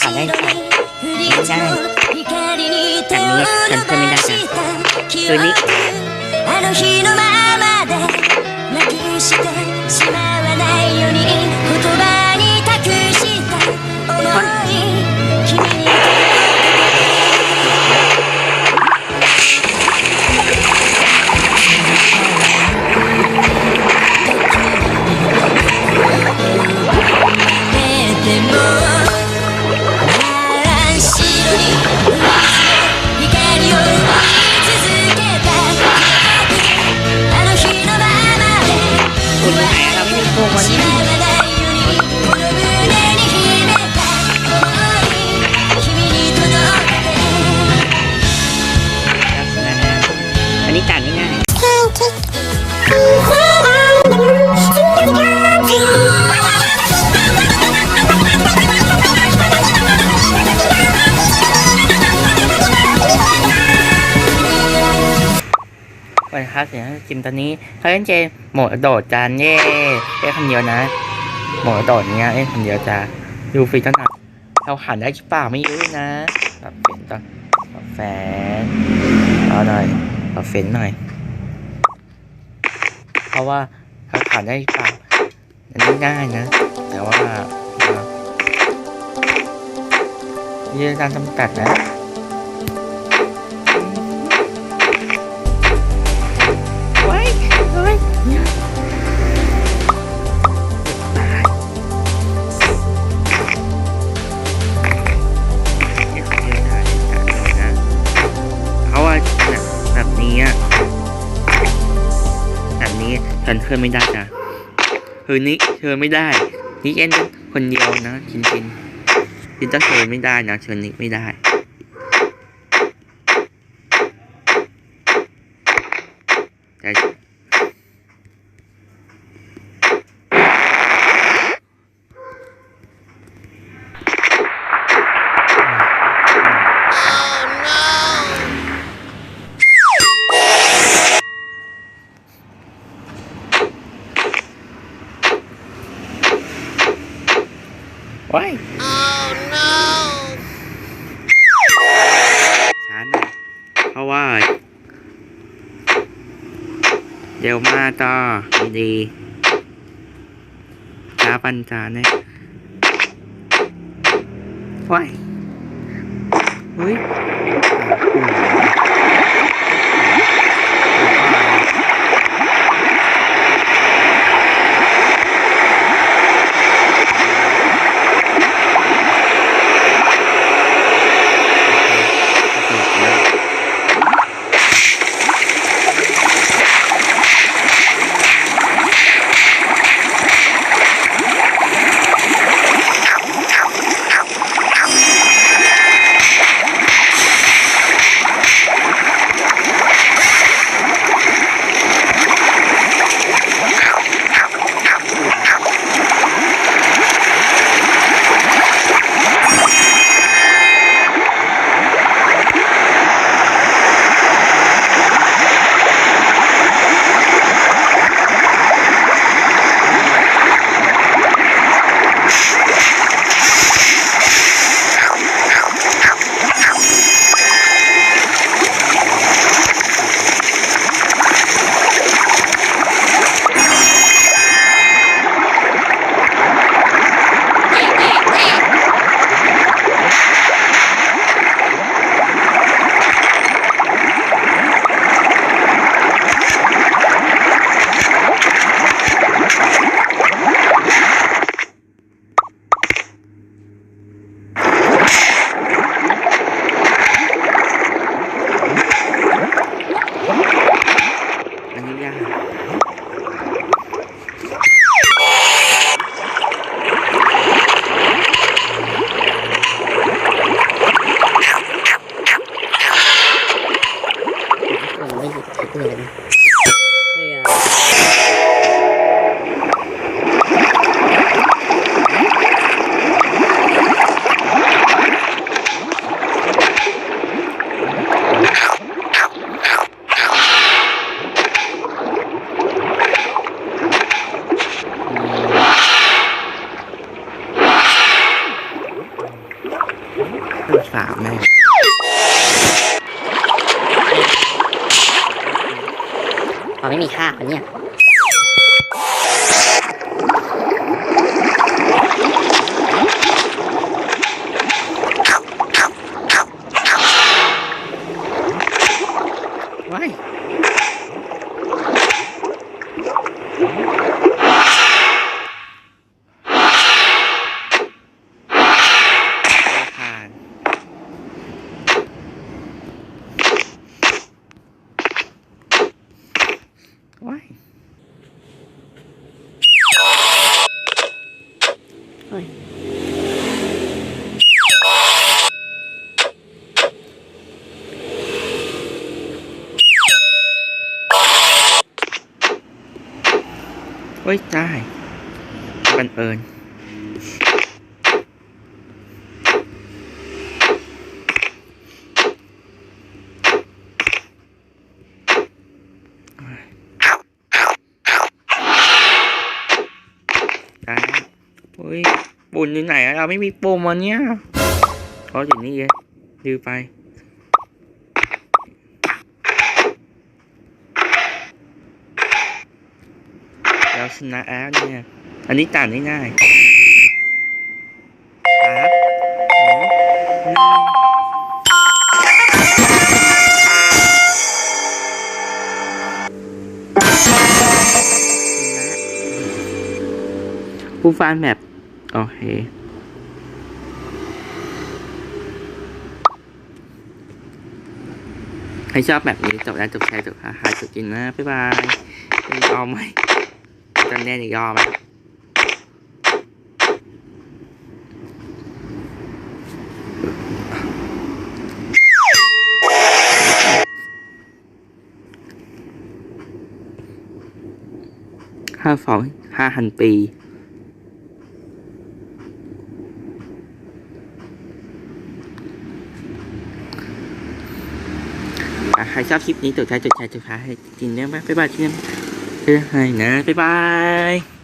かねみんなに髪がちゃんと見ながら普りに。あの日のままでなくしてしまわないように。 จิมตอนนี้เขาเล่นเกมโหมดโดดจานเย่เล่นคำเดียวนะโหมดโดดเนี้ยเล่นคำเดียวจะดูฟรีตั้งนานเราหันได้หรือเปล่าไม่รู้นะปรับเฟนต้องปรับแฟนเอาหน่อยปรับเฟนหน่อย เพราะว่าเราผ่านได้หรือเปล่าอันนี้ง่ายนะ แต่ว่าเยอะการจำกัดนะ ฉันเคลื่อนไม่ได้จ้ะคือนี้เชิญไม่ได้ นี่เอ็นคนเดียวนะจริงจริงๆจินจะเชิญไม่ได้นะเชิญนิกไม่ได้แต่ ราะว่า เดี๋ยวมาต่อดีจ้าปัญจาเนี่ยว้ายเฮ้ย แม่พอไม่มีค่าวันเนี่ยว้ายผ่าน ว้ายเฮ้ย เฮ้ยได้บังเอิญได้เฮ้ยปุ่นอยู่ไหนเราไม่มีปุ่มวันเนี้ยอ๋ออยู่นี่เองดูไปเราชนะแล้วเนี่ย อันนี้ต่างง่ายๆสามสองหนึ่ง ผู้ฟานแบบโอเค ใครชอบแบบนี้จบแล้วจบแชร์จบหาหาจบกินนะ บ๊ายบายเป็นยอมไหมตอนแน่นี่ยอมไหมห้าสองห้าพันปี ใครชอบคลิปนี้กดไลค์กดแชร์กดซับสไครต์ให้จินเนี่ยไหมบ๊ายบายจินเจอกันให้นะบ๊ายบาย